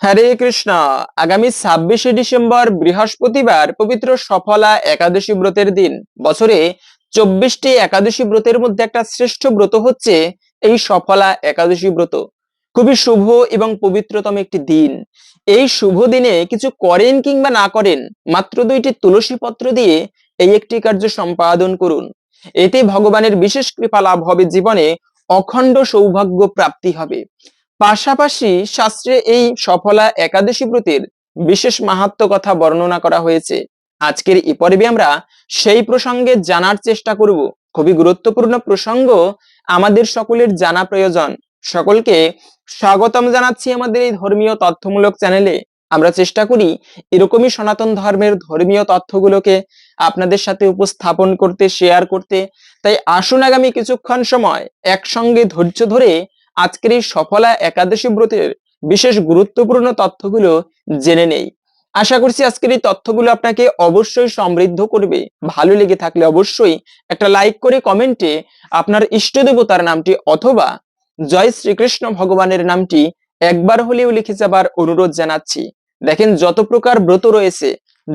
হরে কৃষ্ণ। আগামী ছাব্বিশে ডিসেম্বর বৃহস্পতিবার পবিত্র সফলা একাদশী ব্রতের দিন। বছরে চব্বিশটি একাদশী ব্রতের মধ্যে একটা শ্রেষ্ঠ ব্রত হচ্ছে এই সফলা একাদশী ব্রত। খুবই শুভ এবং পবিত্রতম একটি দিন। এই শুভ দিনে কিছু করেন কিংবা না করেন, মাত্র দুইটি তুলসী পত্র দিয়ে এই একটি কার্য সম্পাদন করুন। এতে ভগবানের বিশেষ কৃপা লাভ হবে, জীবনে অখণ্ড সৌভাগ্য প্রাপ্তি হবে। পাশাপাশি শাস্ত্রে এই সফলা একাদশী ব্রতের বিশেষ মাহাত্ম কথা বর্ণনা করা হয়েছে। আজকের এই পর্বে আমরা সেই প্রসঙ্গে জানার চেষ্টা করব। খুবই গুরুত্বপূর্ণ প্রসঙ্গ, আমাদের সকলের জানা প্রয়োজন। সকলকে স্বাগতম জানাচ্ছি আমাদের এই ধর্মীয় তথ্যমূলক চ্যানেলে। আমরা চেষ্টা করি এরকমই সনাতন ধর্মের ধর্মীয় তথ্যগুলোকে আপনাদের সাথে উপস্থাপন করতে শেয়ার করতে। তাই আসুন আগামী কিছুক্ষণ সময় একসঙ্গে ধৈর্য ধরে আজকের এই সফলা একাদশী ব্রতের বিশেষ গুরুত্বপূর্ণ তথ্যগুলো জেনে নেই। আশা করছি আজকের এই তথ্যগুলো আপনাকে অবশ্যই সমৃদ্ধ করবে। ভালো লেগে থাকলে অবশ্যই একটা লাইক করে কমেন্টে আপনার ইষ্ট দেবতার নামটি অথবা জয় শ্রীকৃষ্ণ ভগবানের নামটি একবার হলেও লিখে যাবার অনুরোধ জানাচ্ছি। দেখেন যত প্রকার ব্রত রয়েছে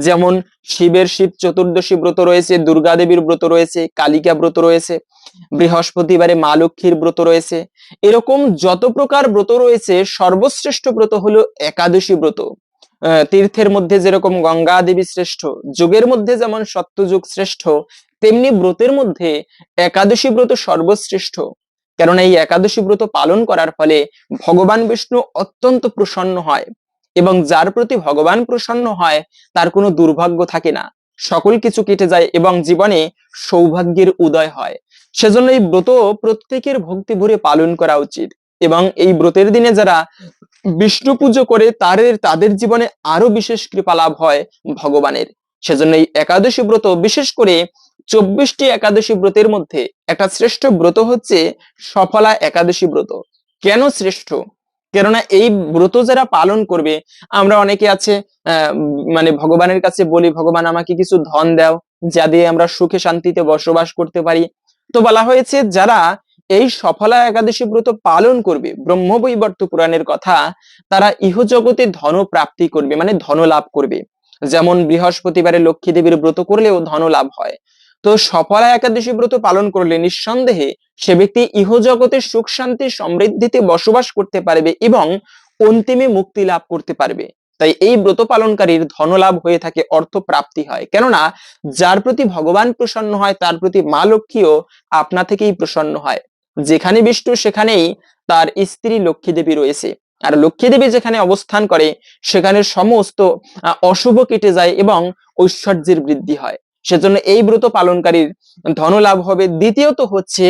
যেমন শিবের শিব চতুর্দশী ব্রত রয়েছে, দুর্গা দেবীর ব্রত রয়েছে, কালিকা ব্রত রয়েছে, বৃহস্পতিবারে মা লক্ষ্মীর ব্রত রয়েছে। এরকম যত প্রকার ব্রত রয়েছে, সর্বশ্রেষ্ঠ ব্রত হলো একাদশী ব্রত। তীর্থের মধ্যে যেরকম গঙ্গা দেবী শ্রেষ্ঠ, যুগের মধ্যে যেমন সত্যযুগ শ্রেষ্ঠ, তেমনি ব্রতের মধ্যে একাদশী ব্রত সর্বশ্রেষ্ঠ। কেননা এই একাদশী ব্রত পালন করার ফলে ভগবান বিষ্ণু অত্যন্ত প্রসন্ন হয়। এবং যার প্রতি ভগবান প্রসন্ন হয়, তার কোনো দুর্ভাগ্য থাকে না। সকল কিছু কেটে যায় এবং জীবনে সৌভাগ্যের উদয় হয়। সেজন্য এই ব্রত প্রত্যেকের ভক্তি ভরে পালন করা উচিত এবং এই ব্রতের দিনে যারা বিষ্ণু পুজো করে তাদের তাদের জীবনে আরও বিশেষ কৃপা লাভ হয় ভগবানের। সেজন্য এই একাদশী ব্রত, বিশেষ করে চব্বিশটি একাদশী ব্রতের মধ্যে একটা শ্রেষ্ঠ ব্রত হচ্ছে সফলা একাদশী ব্রত। কেন শ্রেষ্ঠ? কেননা এই ব্রত যারা পালন করবে, আমরা অনেকে আছে মানে ভগবানের কাছে বলি, ভগবান, আমাকে কিছু ধন দাও, যা দিয়ে আমরা সুখে শান্তিতে বসবাস করতে পারি। তো বলা হয়েছে, যারা এই সফলা একাদশী ব্রত পালন করবে, ব্রহ্মবৈবর্ত পুরাণের কথা, তারা ইহজগতে ধন প্রাপ্তি করবে মানে ধন লাভ করবে। যেমন বৃহস্পতিবারে লক্ষ্মী দেবীর ব্রত করলেও ধন লাভ হয়। তো সফলা একাদশী ব্রত পালন করলে নিঃসন্দেহে সে ব্যক্তি ইহজগতে সুখ, শান্তি, সমৃদ্ধিতে বসবাস করতে পারবে এবং অন্তিমে মুক্তি লাভ করতে পারবে। তাই এই ব্রত পালনকারীর ধনলাভ হয়ে থাকে অর্থ প্রাপ্তি হয়। কেননা, যার প্রতি ভগবান প্রসন্ন হয়, তার প্রতি মা লক্ষ্মীও আপনা থেকেই প্রসন্ন হয়। যেখানে বিষ্ণু, সেখানেই তার স্ত্রী লক্ষ্মী দেবী রয়েছে। আর লক্ষ্মী দেবী যেখানে অবস্থান করে সেখানে সমস্ত অশুভ কেটে যায় এবং ঐশ্বর্যের বৃদ্ধি হয়। সেজন্য এই ব্রত পালনকারীর ধনলাভ হবে। দ্বিতীয়ত হচ্ছে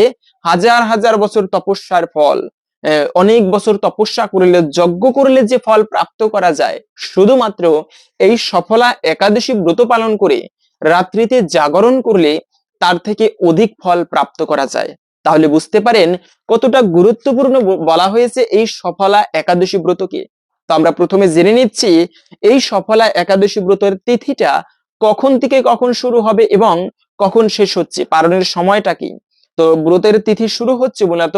হাজার হাজার বছর তপস্যার ফল। অনেক বছর তপস্যা করলে, যজ্ঞ করলে যে ফল প্রাপ্ত করা যায়, শুধুমাত্র এই সফলা একাদশী ব্রত পালন করে রাত্রিতে জাগরণ করলে তার থেকে অধিক ফল প্রাপ্ত করা যায়। তাহলে বুঝতে পারেন কতটা গুরুত্বপূর্ণ বলা হয়েছে এই সফলা একাদশী ব্রতকে। তো আমরা প্রথমে জেনে নিচ্ছি, এই সফলা একাদশী ব্রতের তিথিটা কখন থেকে কখন শুরু হবে এবং কখন শেষ হচ্ছে? পালনের সময়টা কি? তো ব্রতের তিথি শুরু হচ্ছে মূলত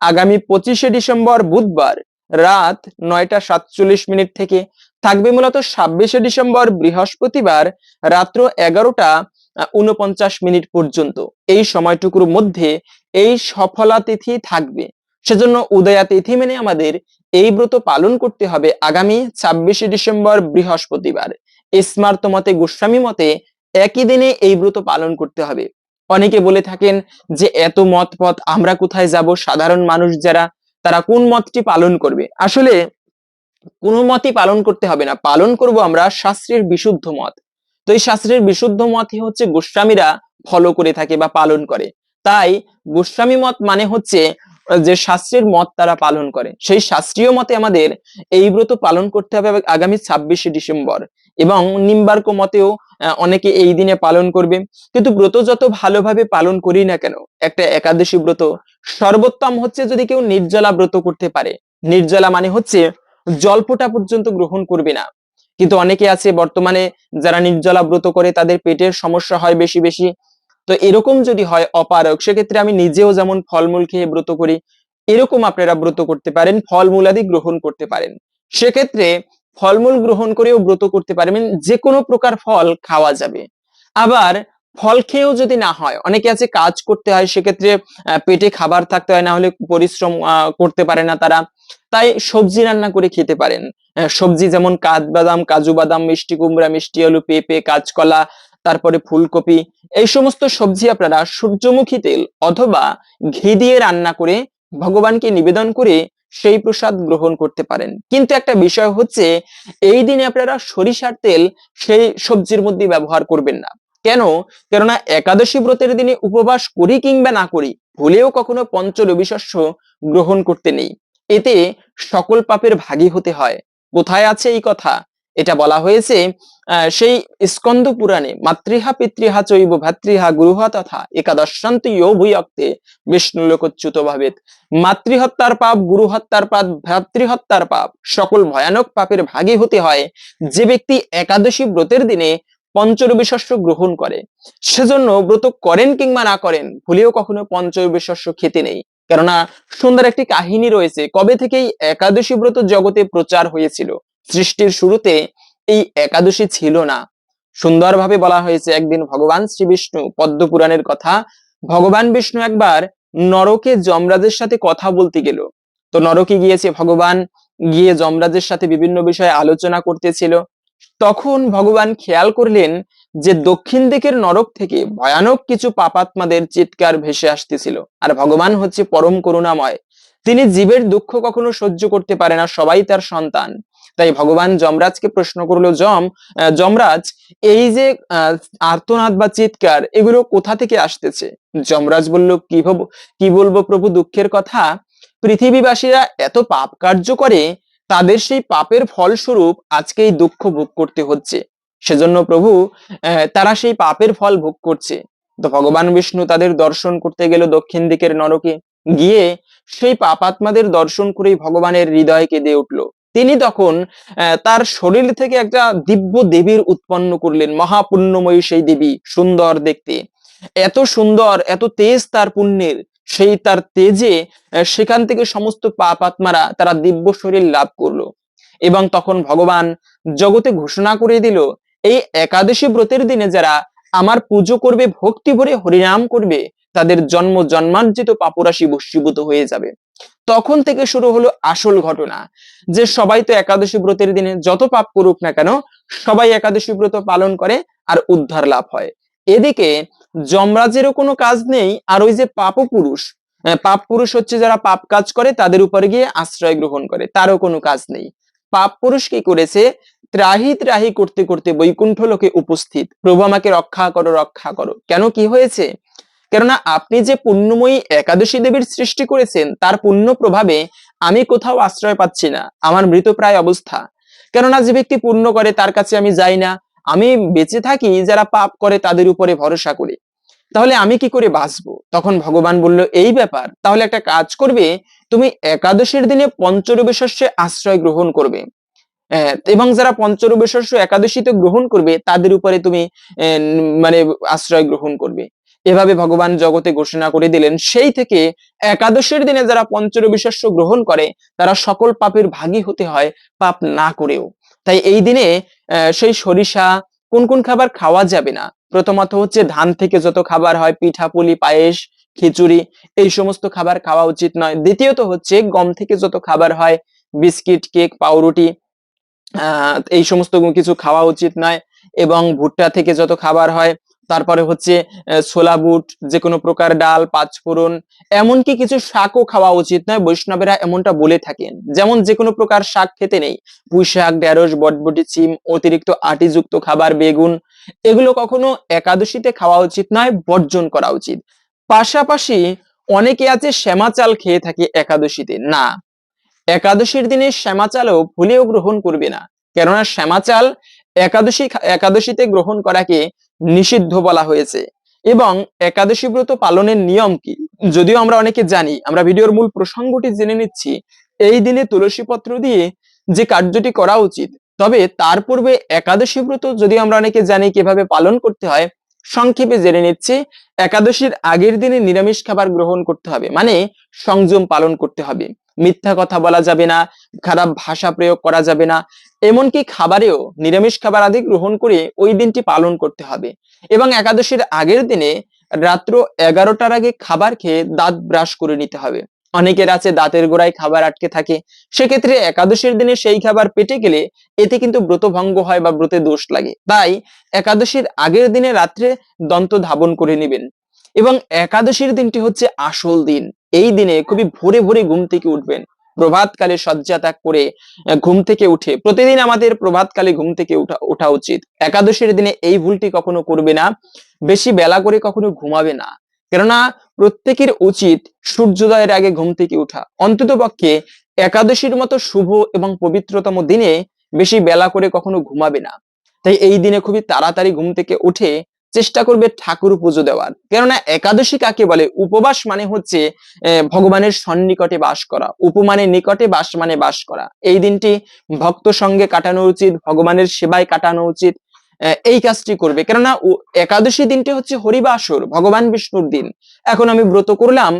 আগামী পঁচিশে ডিসেম্বর বুধবার রাত নয়টা সাতচল্লিশ মিনিট থেকে। থাকবে মূলত ছাব্বিশে ডিসেম্বর বৃহস্পতিবার রাত্র এগারোটা উনপঞ্চাশ মিনিট পর্যন্ত। এই সময়টুকুর মধ্যে এই সফলা তিথি থাকবে। সেজন্য উদয়া তিথি মেনে আমাদের এই ব্রত পালন করতে হবে আগামী ছাব্বিশে ডিসেম্বর বৃহস্পতিবার। স্মার্ত মতে, গোস্বামী মতে একই দিনে এই ব্রত পালন করতে হবে। অনেকে বলে থাকেন যে, এত মত পথ আমরা কোথায় যাব? সাধারণ মানুষ যারা, তারা কোন মতটি পালন করবে? আসলে কোন মতই পালন করতে হবে না। পালন করব আমরা শাস্ত্রের বিশুদ্ধ মত। তো এই শাস্ত্রের বিশুদ্ধ মতই হচ্ছে গোস্বামীরা ফলো করে থাকে বা পালন করে। তাই গোস্বামী মত মানে হচ্ছে, যে শাস্ত্রের মত তারা পালন করে। সেই শাস্ত্রীয় মতে আমাদের এই ব্রত পালন করতে হবে আগামী ছাব্বিশে ডিসেম্বর। এবং নিম্বার্ক মতেও অনেকে এই দিনে পালন করবে। কিন্তু ব্রত যত ভালোভাবে পালন করি না কেন, একটা একাদশী ব্রত সর্বোত্তম হচ্ছে যদি কেউ নির্জলা ব্রত করতে পারে। নির্জলা মানে হচ্ছে জলফোঁটা পর্যন্ত গ্রহণ করবে না। কিন্তু অনেকে আছে বর্তমানে যারা নির্জলা ব্রত করে, তাদের পেটের সমস্যা হয় বেশি বেশি। তো এরকম যদি হয় অপারক সেক্ষেত্রে আমি নিজেও যেমন ফলমূল খেয়ে ব্রত করি, এরকম আপনারা ব্রত করতে পারেন, ফলমূল আদি গ্রহণ করতে পারেন। সেক্ষেত্রে ফলমূল গ্রহণ করেও ব্রত করতে পারবেন যে কোনো প্রকার ফল খাওয়া যাবে। আবার ফল খেয়েও যদি না হয়, অনেকে আছে কাজ করতে হয়, সেক্ষেত্রে পেটে খাবার থাকতে হয় না হলে পরিশ্রম করতে পারে না তারা। তাই সবজি রান্না করে খেতে পারেন। সবজি যেমন কাঠবাদাম, কাজু বাদাম, মিষ্টি কুমড়া, মিষ্টি আলু, পেঁপে, কাঁচকলা, তারপরে ফুলকপি, এই সমস্ত সবজি আপনারা সূর্যমুখী তেল অথবা ঘি দিয়ে রান্না করে ভগবানকে নিবেদন করে সেই প্রসাদ গ্রহণ করতে পারেন। কিন্তু একটা বিষয় হচ্ছে, এই দিনে আপনারা সরিষার তেল সেই সবজির মধ্যে ব্যবহার করবেন না। কেন? কেননা একাদশী ব্রতের দিনে উপবাস করি কিংবা না করি, ভুলেও কখনো পঞ্চ রবিশস্য গ্রহণ করতে নেই। এতে সকল পাপের ভাগী হতে হয়। কোথায় আছে এই কথা? এটা বলা হয়েছে সেই স্কন্দ পুরাণে মাতৃহা, পিতৃহা, চৈব, ভাতৃহা, গুরুহা তথা একাদশান্ত ইয় ভূয়ক্তে বিষ্ণু লোকচ্যুত ভাবেত। মাতৃহত্যার পাপ গুরু হত্যার পাপ ভ্রাতৃহত্যার পাপ সকল ভয়ানক পাপের ভাগী হতে হয়। যে ব্যক্তি একাদশী ব্রতের দিনে পঞ্চরবি শস্য গ্রহণ করে, সেজন্য ব্রত করেন কিংবা না করেন, ভুলেও কখনো পঞ্চরবি শস্য খেতে নেই। কেননা সুন্দর একটি কাহিনী রয়েছে, কবে থেকেই একাদশী ব্রত জগতে প্রচার হয়েছিল? সৃষ্টির শুরুতে এই একাদশী ছিল না। সুন্দরভাবে বলা হয়েছে একদিন ভগবান শ্রী বিষ্ণু পদ্ম পুরাণের কথা। ভগবান বিষ্ণু একবার নরকে যমরাজের সাথে কথা বলতে গেল। তো নরকে গিয়েছে ভগবান, গিয়ে যমরাজের সাথে বিভিন্ন বিষয়ে আলোচনা করতেছিল। তখন ভগবান খেয়াল করলেন যে দক্ষিণ দিকের নরক থেকে ভয়ানক কিছু পাপাত্মাদের চিৎকার ভেসে আসতেছিল। আর ভগবান হচ্ছে পরম করুণাময়। তিনি জীবের দুঃখ কখনো সহ্য করতে পারে না, সবাই তার সন্তান। তাই ভগবান যমরাজকে প্রশ্ন করল, যম যমরাজ, এই যে আর্তনাদ বা চিৎকার, এগুলো কোথা থেকে আসতেছে? যমরাজ বলল, কি ভাব- কি বলব প্রভু দুঃখের কথা? পৃথিবীবাসীরা এত পাপ কার্য করে, তাদের সেই পাপের ফলস্বরূপ আজকে এই দুঃখ ভোগ করতে হচ্ছে। সেজন্য প্রভু তারা সেই পাপের ফল ভোগ করছে। তো ভগবান বিষ্ণু তাদের দর্শন করতে গেল দক্ষিণ দিকের নরকে। গিয়ে সেই পাপাত্মাদের দর্শন করেই ভগবানের হৃদয় কেঁদে উঠল। তিনি তখন তার শরীর থেকে একটা দিব্য দেবীর উৎপন্ন করলেন, মহাপুণ্যময়ী সেই দেবী, সুন্দর দেখতে। এত সুন্দর, এত তেজ তার পুণ্যের, সেই তার তেজে সেখান থেকে সমস্ত পাপ আত্মারা তারা দিব্য শরীর লাভ করল। এবং তখন ভগবান জগতে ঘোষণা করে দিল, এই একাদশী ব্রতের দিনে যারা আমার পুজো করবে, ভক্তি ভরে হরিনাম করবে, তাদের জন্ম জন্মার্জিত পাপরাশি বশীভূত হয়ে যাবে। তখন থেকে শুরু হলো আসল ঘটনা। যে সবাই তো একাদশী ব্রতের দিনে যত পাপ করুক না কেন, সবাই একাদশী ব্রত পালন করে আর উদ্ধার লাভ হয়। এদিকে যমরাজেরও কোনো কাজ নেই, আর ওই যে পাপ পুরুষ পাপ পুরুষ হচ্ছে যারা পাপ কাজ করে, তাদের উপরে গিয়ে আশ্রয় গ্রহণ করে, তারও কোনো কাজ নেই। পাপ পুরুষ কি করেছে? ত্রাহি ত্রাহি করতে করতে বৈকুণ্ঠ লোকে উপস্থিত, প্রভু আমাকে রক্ষা করো রক্ষা করো। কেন কি হয়েছে? কেননা আপনি যে পুণ্যময়ী একাদশী দেবীর সৃষ্টি করেছেন, তার পুণ্য প্রভাবে আমি কোথাও আশ্রয় পাচ্ছি না। আমার মৃতপ্রায় অবস্থা। কেননা যে ব্যক্তি পুণ্য করে, তার কাছে আমি যাই না। আমি বেঁচে থাকি, যারা পাপ করে, তাদের উপরে ভরসা করি। তাহলে আমি কি করে বাঁচবো? তখন ভগবান বলল, এই ব্যাপার, তাহলে একটা কাজ করবে। তুমি একাদশীর দিনে পঞ্চরবি শস্যে আশ্রয় গ্রহণ করবে। এবং যারা পঞ্চরবি শস্য একাদশীতে গ্রহণ করবে, তাদের উপরে তুমি মানে আশ্রয় গ্রহণ করবে। এভাবে ভগবান জগতে ঘোষণা করে দিলেন, সেই থেকে একাদশের দিনে যারা পঞ্চরবি শস্য গ্রহণ করে, তারা সকল পাপের ভাগী হতে হয়, পাপ না করেও। তাই এই দিনে সেই সরিষা কোন কোন খাবার খাওয়া যাবে না? প্রথমত হচ্ছে ধান থেকে যত খাবার হয়, পিঠা, পুলি, পায়েস, খিচুড়ি, এই সমস্ত খাবার খাওয়া উচিত নয়। দ্বিতীয়ত হচ্ছে গম থেকে যত খাবার হয়, বিস্কিট, কেক, পাউরুটি, আহ, এই সমস্ত কিছু খাওয়া উচিত নয় এবং ভুট্টা থেকে যত খাবার হয় তারপরে হচ্ছে ছোলা বুট যে কোনো প্রকার ডাল, পাঁচফোড়ন, এমনকি কিছু শাকও খাওয়া উচিত নয়, বৈষ্ণবেরা এমনটা বলে থাকেন। যেমন যে কোনো প্রকার শাক খেতে নেই, পুঁই শাক, ঢেঁড়স, বটবটি, চিম, অতিরিক্ত আটিযুক্ত খাবার, বেগুন, এগুলো কখনো একাদশীতে খাওয়া উচিত নয়, বর্জন করা উচিত। পাশাপাশি অনেকে আছে শ্যামা চাল খেয়ে থাকে একাদশীতে। না, একাদশীর দিনে শ্যামা চালও ভুলেও গ্রহণ করবে না। কেননা শ্যামা চাল একাদশী একাদশীতে গ্রহণ করাকে নিষিদ্ধ বলা হয়েছে। এবং একাদশী ব্রত পালনের নিয়ম কি? যদিও আমরা অনেকে জানি, আমরা ভিডিওর মূল প্রসঙ্গটি জেনে নিচ্ছি, এই দিনে তুলসী পত্র দিয়ে যে কার্যটি করা উচিত, তবে তার পূর্বে একাদশী ব্রত যদি আমরা অনেকে জানি কীভাবে পালন করতে হয় সংক্ষেপে জেনে নিচ্ছি, একাদশীর আগের দিনে নিরামিষ খাবার গ্রহণ করতে হবে মানে সংযম পালন করতে হবে। মিথ্যা কথা বলা যাবে না, খারাপ ভাষা প্রয়োগ করা যাবে না, এমনকি খাবারেও নিরামিষ খাবার আদি গ্রহণ করে ওই দিনটি পালন করতে হবে। এবং একাদশীর আগের দিনে রাত্র এগারোটার আগে খাবার খেয়ে দাঁত ব্রাশ করে নিতে হবে। অনেকের আছে দাঁতের গোড়ায় খাবার আটকে থাকে। সেক্ষেত্রে একাদশীর দিনে সেই খাবার পেটে গেলে এতে কিন্তু ব্রত ভঙ্গ হয় বা ব্রতে দোষ লাগে। তাই একাদশীর আগের দিনে রাত্রে দন্ত ধাবন করে নেবেন। এবং একাদশীর দিনটি হচ্ছে আসল দিন। এই দিনে খুবই ভোরে ভোরে ঘুম থেকে উঠবেন। প্রভাতকালে শয্যা ত্যাগ করে ঘুম থেকে উঠে প্রতিদিন আমাদের প্রভাতকালে ঘুম থেকে উঠা, ওঠা উচিত। একাদশীর দিনে এই ভুলটি কখনো করবে না। বেশি বেলা করে কখনো ঘুমাবে না। কেননা প্রত্যেকের উচিত সূর্যোদয়ের আগে ঘুম থেকে উঠা অন্তত পক্ষে একাদশীর মতো শুভ এবং পবিত্রতম দিনে বেশি বেলা করে কখনো ঘুমাবে না। তাই এই দিনে খুবই তাড়াতাড়ি ঘুম থেকে উঠে চেষ্টা করবে ঠাকুর পুজো দেওয়ার। কেননা একাদশী কাকে বলে? উপবাস মানে হচ্ছে ভগবানের সন্নিকটে বাস করা। উপমানের নিকটে বাস মানে বাস করা। এই দিনটি ভক্ত সঙ্গে কাটানো উচিত, ভগবানের সেবায় কাটানো উচিত এই কাজটি করবে। কেননা একাদশী দিনটি হচ্ছে হরিবাসর, ভগবান বিষ্ণুর দিন। এখন আমি ব্রত করলাম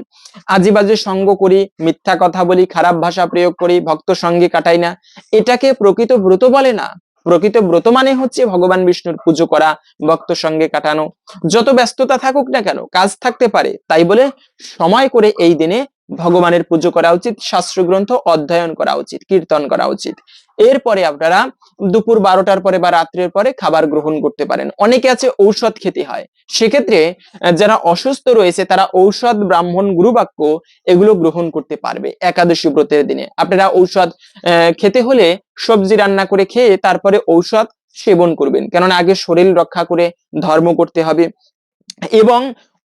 আজে বাজে সঙ্গ করি, মিথ্যা কথা বলি, খারাপ ভাষা প্রয়োগ করি, ভক্ত সঙ্গে কাটাই না। এটাকে প্রকৃত ব্রত বলে না। প্রকৃত ব্রত মানে হচ্ছে ভগবান বিষ্ণুর পুজো করা, ভক্ত সঙ্গে কাটানো। যত ব্যস্ততা থাকুক না কেন, কাজ থাকতে পারে। তাই বলে সময় করে এই দিনে ভগবানের পুজো করা উচিত, শাস্ত্রগ্রন্থ অধ্যয়ন করা উচিত, কীর্তন করা উচিত। এরপরে আপনারা দুপুর বারোটার পরে বা রাত্রের পরে খাবার গ্রহণ করতে পারেন। অনেকে আছে ঔষধ খেতে হয়। সেক্ষেত্রে যারা অসুস্থ রয়েছে, তারা ঔষধ, ব্রাহ্মণ, গুরুবাক্য এগুলো গ্রহণ করতে পারবে একাদশী ব্রতের দিনে। আপনারা ঔষধ খেতে হলে সবজি রান্না করে খেয়ে তারপরে ঔষধ সেবন করবেন। কেননা আগে শরীর রক্ষা করে ধর্ম করতে হবে। এবং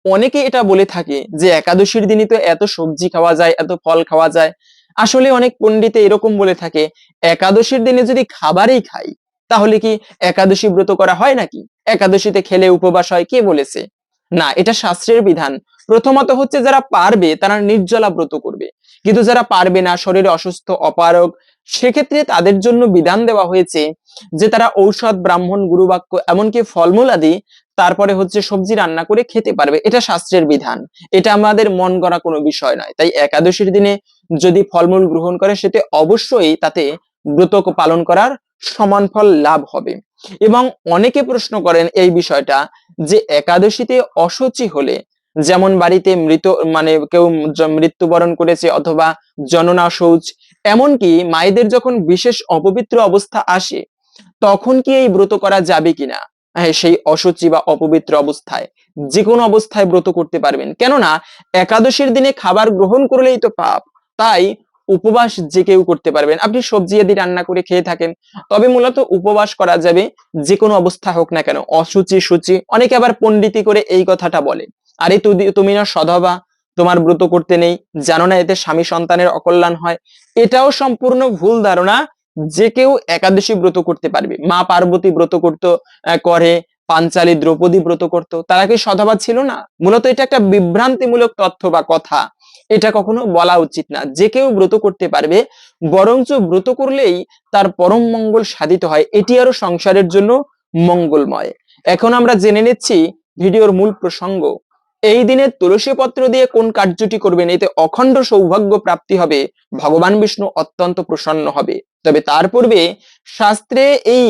অনেকে এটা বলে থাকে যে একাদশীর দিনই তো এত সবজি খাওয়া যায়, এত ফল খাওয়া যায়। আসলে অনেক পণ্ডিতে এরকম বলে থাকে, একাদশীর দিনে যদি খাবারই খাই, তাহলে কি একাদশী ব্রত করা হয় নাকি? একাদশীতে খেলে উপবাস হয়, কে বলেছে? না, এটা শাস্ত্রের বিধান। প্রথমত হচ্ছে যারা পারবে, তারা নির্জলা ব্রত করবে। কিন্তু যারা পারবে না, শরীরে অসুস্থ, অপারগ, সেক্ষেত্রে তাদের জন্য বিধান দেওয়া হয়েছে যে তারা ঔষধ, ব্রাহ্মণ, গুরুবাক্য, এমনকি ফলমূল আদি তারপরে হচ্ছে সবজি রান্না করে খেতে পারবে। এটা শাস্ত্রের বিধান। এটা আমাদের মন গড়া কোনো বিষয় নয়। তাই একাদশীর দিনে যদি ফলমূল গ্রহণ করে সেতে অবশ্যই তাতে ব্রত পালন করার সমান ফল লাভ হবে। এবং অনেকে প্রশ্ন করেন এই বিষয়টা যে একাদশীতে অসুচি হলে, যেমন বাড়িতে মৃত মানে কেউ মৃত্যুবরণ করেছে অথবা জননা শৌচ এমনকি মায়েদের যখন বিশেষ অপবিত্র অবস্থা আসে, তখন কি এই ব্রত করা যাবে কিনা? সেই অসুচি বা অপবিত্র অবস্থায়। যে কোনো অবস্থায় ব্রত করতে পারবেন। কেননা, একাদশীর দিনে খাবার গ্রহণ করলেই তো পাপ। তাই উপবাস যে কেউ করতে পারবেন। আপনি সবজি আদি রান্না করে খেয়ে থাকেন। তবে মূলত উপবাস করা যাবে যে কোনো অবস্থা হোক না কেন। অসুচি, সুচি, অনেকে আবার পণ্ডিতি করে এই কথাটা বলে। আরে তুমি না সধবা, তোমার ব্রত করতে নেই। জানো না এতে স্বামী সন্তানের অকল্যাণ হয়। এটাও সম্পূর্ণ ভুল ধারণা। যে কেউ একাদশী ব্রত করতে পারবে। মা পার্বতী ব্রত করতো করে পাঞ্চালী দ্রৌপদী ব্রত করত। তারা কি সধবা ছিল না? মূলত এটা একটা বিভ্রান্তিমূলক তথ্য বা কথা। এটা কখনো বলা উচিত না। যে কেউ ব্রত করতে পারবে, বরঞ্চ ব্রত করলেই তার পরম মঙ্গল সাধিত হয়। এটি আরও সংসারের জন্য মঙ্গলময়। এখন আমরা জেনে নিচ্ছি ভিডিওর মূল প্রসঙ্গ। এই দিনে তুলসী পত্র দিয়ে কোন কার্যটি করবেন? এতে অখণ্ড সৌভাগ্য প্রাপ্তি হবে, ভগবান বিষ্ণু অত্যন্ত প্রসন্ন হবে। তবে তার পূর্বে শাস্ত্রে এই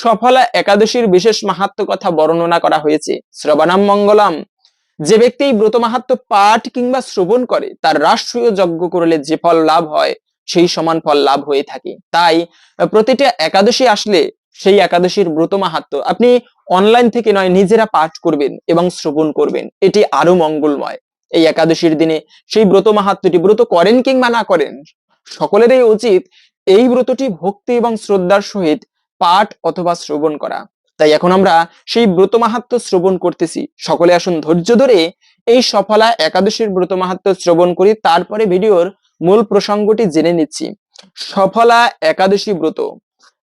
সফলা একাদশীর বিশেষ মাহাত্ম কথা বর্ণনা করা হয়েছে। শ্রবণাম মঙ্গলাম। যে ব্যক্তি এই ব্রত মাহাত্ম পাঠ কিংবা শ্রবণ করে, তার রাষ্ট্রীয় যজ্ঞ করলে যে ফল লাভ হয়, সেই সমান ফল লাভ হয়ে থাকে। তাই প্রতিটা একাদশী আসলে সেই একাদশীর ব্রত মাহাত্ম। আপনি অনলাইন থেকে নয় নিজেরা পাঠ করবেন এবং শ্রবণ করবেন। এটি আরও মঙ্গলময়। এই একাদশীর দিনে সেই ব্রত মাহাত্মটি ব্রত করেন কিংবা না করেন সকলেরই উচিত এই ব্রতটি ভক্তি এবং শ্রদ্ধার সহিত পাঠ অথবা শ্রবণ করা। তাই এখন আমরা সেই ব্রত মাহাত্ম শ্রবণ করতেছি। সকলে আসুন ধৈর্য ধরে এই সফলা একাদশীর ব্রত মাহাত্ম শ্রবণ করি। তারপরে ভিডিওর মূল প্রসঙ্গটি জেনে নিচ্ছি। সফলা একাদশী ব্রত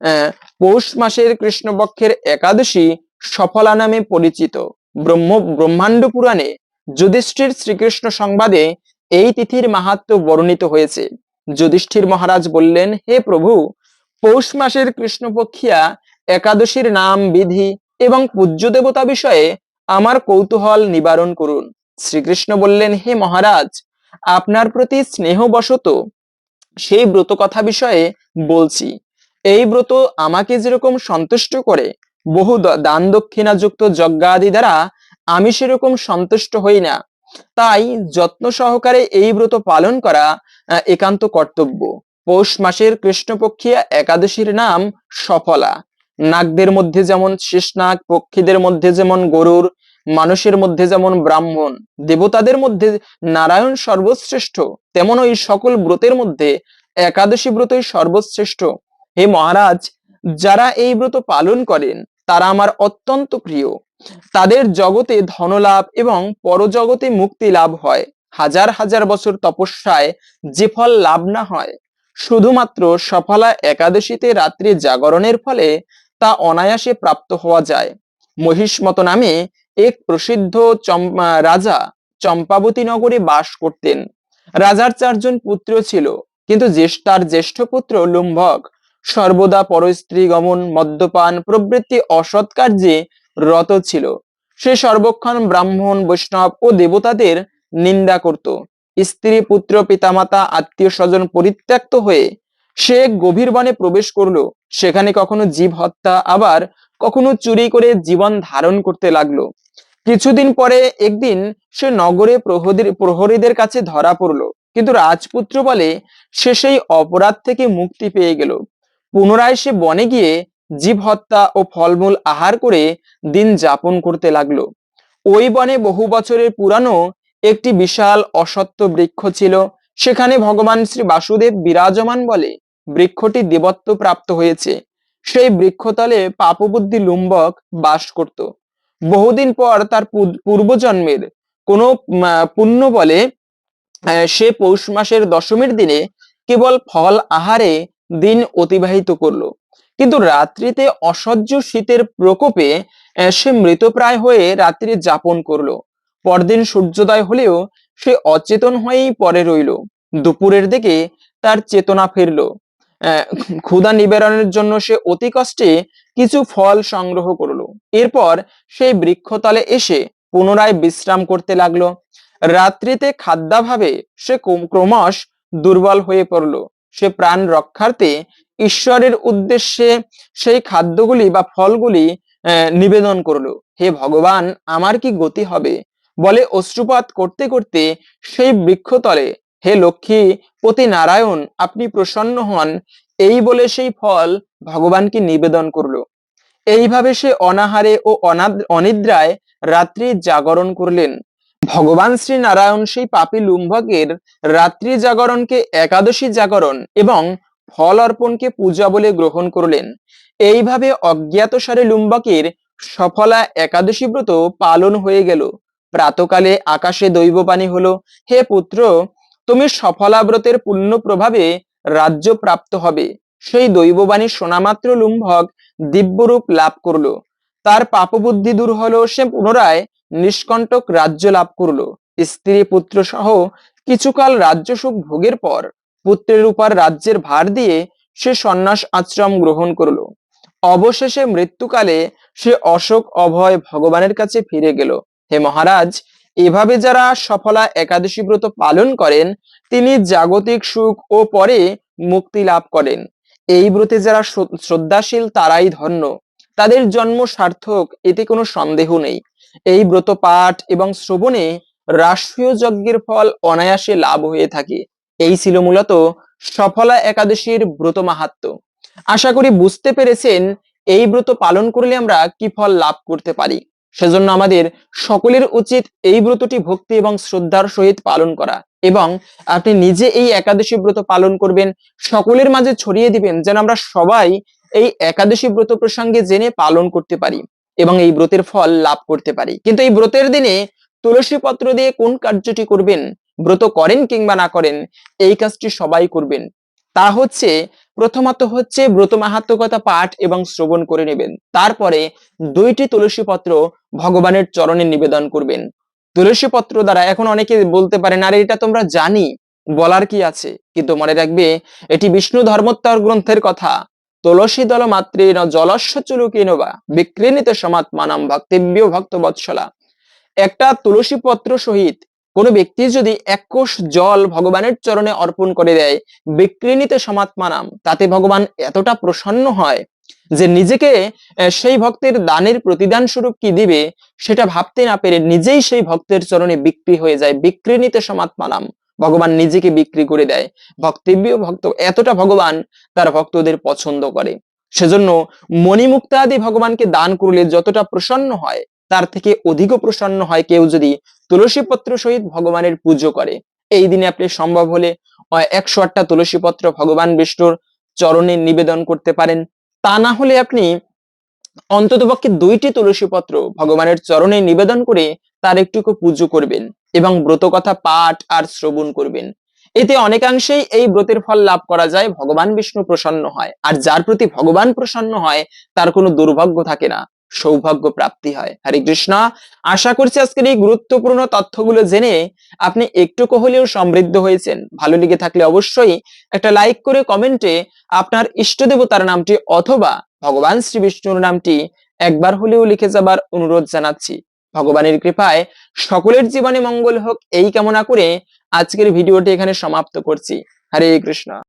আহ, পৌষ মাসের কৃষ্ণপক্ষের একাদশী সফলা নামে পরিচিত। ব্রহ্ম, ব্রহ্মাণ্ড পুরাণে যুধিষ্ঠির শ্রীকৃষ্ণ সংবাদে এই তিথির মাহাত্ম বর্ণিত হয়েছে। যুধিষ্ঠির মহারাজ বললেন, হে প্রভু, পৌষ মাসের কৃষ্ণপক্ষিয়া একাদশীর নাম বিধি এবং পূজ্য দেবতা বিষয়ে আমার কৌতূহল নিবারণ করুন। শ্রীকৃষ্ণ বললেন, হে মহারাজ, আপনার প্রতি স্নেহবশত সেই ব্রত কথা বিষয়ে বলছি। এই ব্রত আমাকে যেরকম সন্তুষ্ট করে বহু দান দক্ষিণাযুক্ত যজ্ঞাদি দ্বারা আমি সেরকম সন্তুষ্ট হই না। তাই যত্ন সহকারে এই ব্রত পালন করা একান্ত কর্তব্য। পৌষ মাসের কৃষ্ণপক্ষিয়া একাদশীর নাম সফলা। নাগদের মধ্যে যেমন শেষনাগ পক্ষীদের মধ্যে যেমন গরুর, মানুষের মধ্যে যেমন ব্রাহ্মণ, দেবতাদের মধ্যে নারায়ণ সর্বশ্রেষ্ঠ, তেমন ওই সকল ব্রতের মধ্যে একাদশী ব্রতই সর্বশ্রেষ্ঠ। হে মহারাজ, যারা এই ব্রত পালন করেন তারা আমার অত্যন্ত প্রিয়। তাদের জগতে ধনলাভ এবং পরজগতে মুক্তি লাভ হয়। হাজার হাজার বছর তপস্যায় যে ফল লাভ না হয়, শুধুমাত্র সফলা একাদশীতে রাত্রি জাগরণের ফলে তা অনায়াসে প্রাপ্ত হওয়া যায়। মহিষ্মত নামে এক প্রসিদ্ধ রাজা চম্পাবতী নগরে বাস করতেন। রাজার চারজন পুত্র ছিল, কিন্তু তার জ্যেষ্ঠ পুত্র লুম্ভক সর্বদা পরস্ত্রী গমন মদ্যপান প্রবৃত্তি অসৎ কার্যে রত ছিল। সে সর্বক্ষণ ব্রাহ্মণ, বৈষ্ণব ও দেবতাদের নিন্দা করত। স্ত্রী, পুত্র, পিতামাতা আত্মীয় স্বজন পরিত্যক্ত হয়ে সে গভীর বনে প্রবেশ করল। সেখানে কখনো জীব হত্যা, আবার কখনো চুরি করে জীবন ধারণ করতে লাগল। কিছুদিন পরে একদিন সে নগরে প্রহরীদের প্রহরীদের কাছে ধরা পড়ল। কিন্তু রাজপুত্র বলে, সে সেই অপরাধ থেকে মুক্তি পেয়ে গেল। পুনরায় সে বনে গিয়ে জীব হত্যা ও ফলমূল আহার করে দিন যাপন করতে লাগল। ওই বনে বহু বছরের পুরানো একটি বিশাল অসত্য বৃক্ষ ছিল। সেখানে ভগবান শ্রী বাসুদেব বিরাজমান বলে বৃক্ষটি দেবত্ব প্রাপ্ত হয়েছে। সেই বৃক্ষতলে পাপবুদ্ধি লুম্বক বাস করত। বহুদিন পর তার পূর্বজন্মের কোনো পুণ্য বলে সে পৌষ মাসের দশমীর দিনে কেবল ফল আহারে দিন অতিবাহিত করল। কিন্তু রাত্রিতে অসহ্য শীতের প্রকোপে সে মৃতপ্রায় হয়ে রাত্রি যাপন করল। পরদিন সূর্যোদয় হলেও সে অচেতন হয়েই পরে রইল। দুপুরের দিকে তার চেতনা ফিরল। ক্ষুধা নিবারণের জন্য সে অতি কষ্টে কিছু ফল সংগ্রহ করল। এরপর সেই বৃক্ষতলে এসে পুনরায় বিশ্রাম করতে লাগল। রাত্রিতে খাদ্যাভাবে সে ক্রম- ক্রমশ দুর্বল হয়ে পড়ল। সে প্রাণ রক্ষার্থে ঈশ্বরের উদ্দেশ্যে সেই খাদ্যগুলি বা ফলগুলি নিবেদন করল। হে ভগবান, আমার কি গতি হবে? বলে অশ্রুপাত করতে করতে সেই বৃক্ষতলে, হে লক্ষ্মী পতি নারায়ণ আপনি প্রসন্ন হন। এই বলে সেই ফল ভগবানকে নিবেদন করল। এইভাবে সে অনাহারে ও অনাদ- অনিদ্রায় রাত্রি জাগরণ করলেন। ভগবান শ্রী নারায়ণ সেই পাপী লুম্ভকের রাত্রি জাগরণকে একাদশী জাগরণ এবং ফল অর্পণকে পূজা বলে গ্রহণ করলেন। এইভাবে অজ্ঞাতসারে লুম্বকের সফলা একাদশী ব্রত পালন হয়ে গেল। প্রাতকালে আকাশে দৈববাণী হলো। হে পুত্র, তুমি সফলা ব্রতের পুণ্য প্রভাবে রাজ্য প্রাপ্ত হবে। সেই দৈববাণী শোনামাত্র লুম্ভক দিব্যরূপ লাভ করল। তার পাপবুদ্ধি দূর হলো। সে পুনরায় নিষ্কণ্টক রাজ্য লাভ করল। স্ত্রী পুত্র সহ কিছুকাল রাজ্য সুখ ভোগের পর পুত্রের উপর রাজ্যের ভার দিয়ে সে সন্ন্যাস আশ্রম গ্রহণ করল। অবশেষে মৃত্যুকালে সে অশোক অভয় ভগবানের কাছে ফিরে গেল। হে মহারাজ, এভাবে যারা সফলা একাদশী ব্রত পালন করেন, তিনি জাগতিক সুখ ও পরে মুক্তি লাভ করেন। এই ব্রতে যারা শ্রদ্ধাশীল তারাই ধন্য। তাদের জন্ম সার্থক, এতে কোনো সন্দেহ নেই। এই ব্রত পাঠ এবং শ্রবণে রাষ্ট্রীয় যজ্ঞের ফল অনায়াসে লাভ হয়ে থাকে। এই ছিল মূলত সফলা একাদশীর ব্রত মাহাত্ম্য। আশা করি বুঝতে পেরেছেন এই ব্রত পালন করলে আমরা কি ফল লাভ করতে পারি। সেজন্য আমাদের সকলের উচিত এই ব্রতটি ভক্তি এবং শ্রদ্ধার সহিত পালন করা এবং আপনি নিজে এই একাদশী ব্রত পালন করবেন, সকলের মাঝে ছড়িয়ে দিবেন যেন আমরা সবাই এই একাদশী ব্রত প্রসঙ্গে জেনে পালন করতে পারি। এবং এই ব্রতের ফল লাভ করতে পারি। কিন্তু এই ব্রতের দিনে তুলসী পত্র দিয়ে কোন কার্যটি করবেন? ব্রত করেন কিংবা না করেন, এই কাজটি সবাই করবেন। তা হচ্ছে, প্রথমত হচ্ছে ব্রত মাহাত্মকতা পাঠ এবং শ্রবণ করে নেবেন। তারপরে দুইটি তুলসী পত্র ভগবানের চরণে নিবেদন করবেন। তুলসী পত্র দ্বারা এখন অনেকে বলতে পারেন, আরে, এটা তোমরা জানি, বলার কি আছে? কিন্তু মনে রাখবে, এটি বিষ্ণু ধর্মোত্তর গ্রন্থের কথা। তুলসী দল মাত্রেণ জলস্য চুলুকেন বা বিক্রিণিত সমাত্মানাম ভক্তিব্য ভক্ত বৎসলা একটা তুলসী পত্র সহিত কোনো ব্যক্তি যদি এক জল ভগবানের চরণে অর্পণ করে দেয়, বিকৃণিতে সমাত্মা নাম তাতে ভগবান এতটা প্রসন্ন হয় যে নিজেকে সেই ভক্তের দানের প্রতিদান স্বরূপ কি দিবে, সেটা ভাবতে না পেরে নিজেই সেই ভক্তের চরণে বিক্রি হয়ে যায় বিকৃণিতে সমাত্মা নাম ভগবান নিজেকে বিক্রি করে দেয়। ভক্তব্য ভক্ত, এতটা ভগবান তার ভক্তদের পছন্দ করে। সেজন্য মণিমুক্তাদি ভগবানকে দান করলে যতটা প্রসন্ন হয়, তার থেকে অধিকও প্রসন্ন হয় কেউ যদি তুলসী পত্র সহিত ভগবানের পুজো করে। এই দিনে আপনি সম্ভব হলে একশো আটটা তুলসী পত্র ভগবান বিষ্ণুর চরণে নিবেদন করতে পারেন। তা না হলে আপনি অন্ততপক্ষে দুইটি তুলসী পত্র ভগবানের চরণে নিবেদন করে তার একটুকু পুজো করবেন এবং ব্রত কথা পাঠ আর শ্রবণ করবেন। এতে অনেকাংশেই এই ব্রতের ফল লাভ করা যায়, ভগবান বিষ্ণু প্রসন্ন হয়। আর যার প্রতি ভগবান প্রসন্ন হয়, তার কোনো দুর্ভাগ্য থাকে না, সৌভাগ্য প্রাপ্তি হয়। হরে কৃষ্ণ, আশা করছি আজকের এই গুরুত্বপূর্ণ তথ্যগুলো জেনে আপনি একটুকু হলেও সমৃদ্ধ হয়েছেন। ভালো লেগে থাকলে অবশ্যই একটা লাইক করে কমেন্টে আপনার ইষ্ট দেবতার নামটি অথবা ভগবান শ্রী বিষ্ণুর নামটি একবার হলেও লিখে যাবার অনুরোধ জানাচ্ছি। ভগবানের কৃপায় সকলের জীবনে মঙ্গল হোক, এই কামনা করে আজকের ভিডিওটি এখানে সমাপ্ত করছি। হরে কৃষ্ণ।